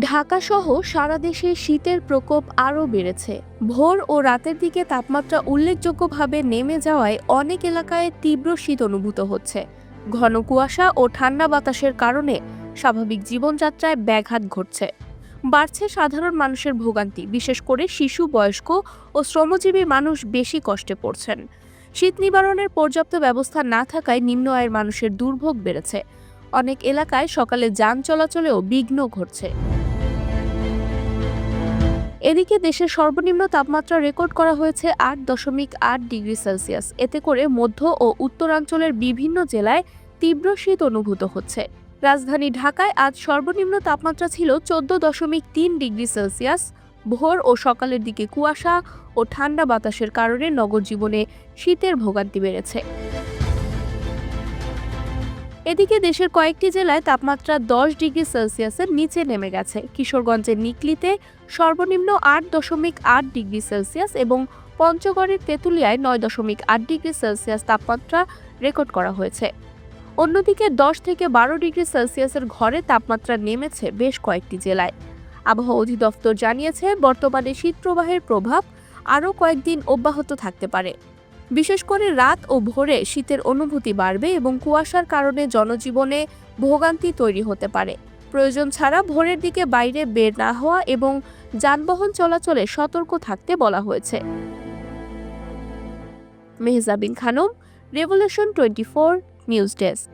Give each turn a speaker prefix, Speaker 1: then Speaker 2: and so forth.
Speaker 1: ঢাকাসহ সারা দেশে শীতের প্রকোপ আরও বেড়েছে। ভোর ও রাতের দিকে তাপমাত্রা উল্লেখযোগ্যভাবে নেমে যাওয়ায় অনেক এলাকায় তীব্র শীত অনুভূত হচ্ছে। ঘন কুয়াশা ও ঠান্ডা বাতাসের কারণে স্বাভাবিক জীবনযাত্রায় ব্যাঘাত ঘটছে। বাড়ছে সাধারণ মানুষের ভোগান্তি, বিশেষ করে শিশু, বয়স্ক ও শ্রমজীবী মানুষ বেশি কষ্টে পড়ছেন। শীত নিবারণের পর্যাপ্ত ব্যবস্থা না থাকায় নিম্ন আয়ের মানুষের দুর্ভোগ বেড়েছে। অনেক এলাকায় সকালে যান চলাচলেও বিঘ্ন ঘটছে। এদিকে দেশের সর্বনিম্ন তাপমাত্রা রেকর্ড করা হয়েছে আট দশমিক আট ডিগ্রি সেলসিয়াস। এতে করে মধ্য ও উত্তরাঞ্চলের বিভিন্ন জেলায় তীব্র শীত অনুভূত হচ্ছে। রাজধানী ঢাকায় আজ সর্বনিম্ন তাপমাত্রা ছিল চোদ্দ দশমিক তিন ডিগ্রি সেলসিয়াস। ভোর ও সকালের দিকে কুয়াশা ও ঠান্ডা বাতাসের কারণে নগর জীবনে শীতের ভোগান্তি বেড়েছে। এদিকে দেশের কয়েকটি জেলায় তাপমাত্রা দশ ডিগ্রি সেলসিয়াসের নিচে নেমে গেছে। কিশোরগঞ্জের নিকলিতে সর্বনিম্ন আট দশমিক আট ডিগ্রি সেলসিয়াস এবং পঞ্চগড়ের তেঁতুলিয়ায় নয় দশমিক আট ডিগ্রি সেলসিয়াস তাপমাত্রা রেকর্ড করা হয়েছে। অন্যদিকে দশ থেকে বারো ডিগ্রি সেলসিয়াসের ঘরে তাপমাত্রা নেমেছে বেশ কয়েকটি জেলায়। আবহাওয়া অধিদপ্তর জানিয়েছে, বর্তমানে শীতপ্রবাহের প্রভাব আরও কয়েকদিন অব্যাহত থাকতে পারে। বিশেষ করে রাত ও ভোরে শীতের অনুভূতি বাড়বে এবং কুয়াশার কারণে জনজীবনে ভোগান্তি তৈরি হতে পারে। প্রয়োজন ছাড়া ভোরের দিকে বাইরে বের না হওয়া এবং যানবাহন চলাচলে সতর্ক থাকতে বলা হয়েছে। Mehjabin Khanam, revolution twenty four, news desk.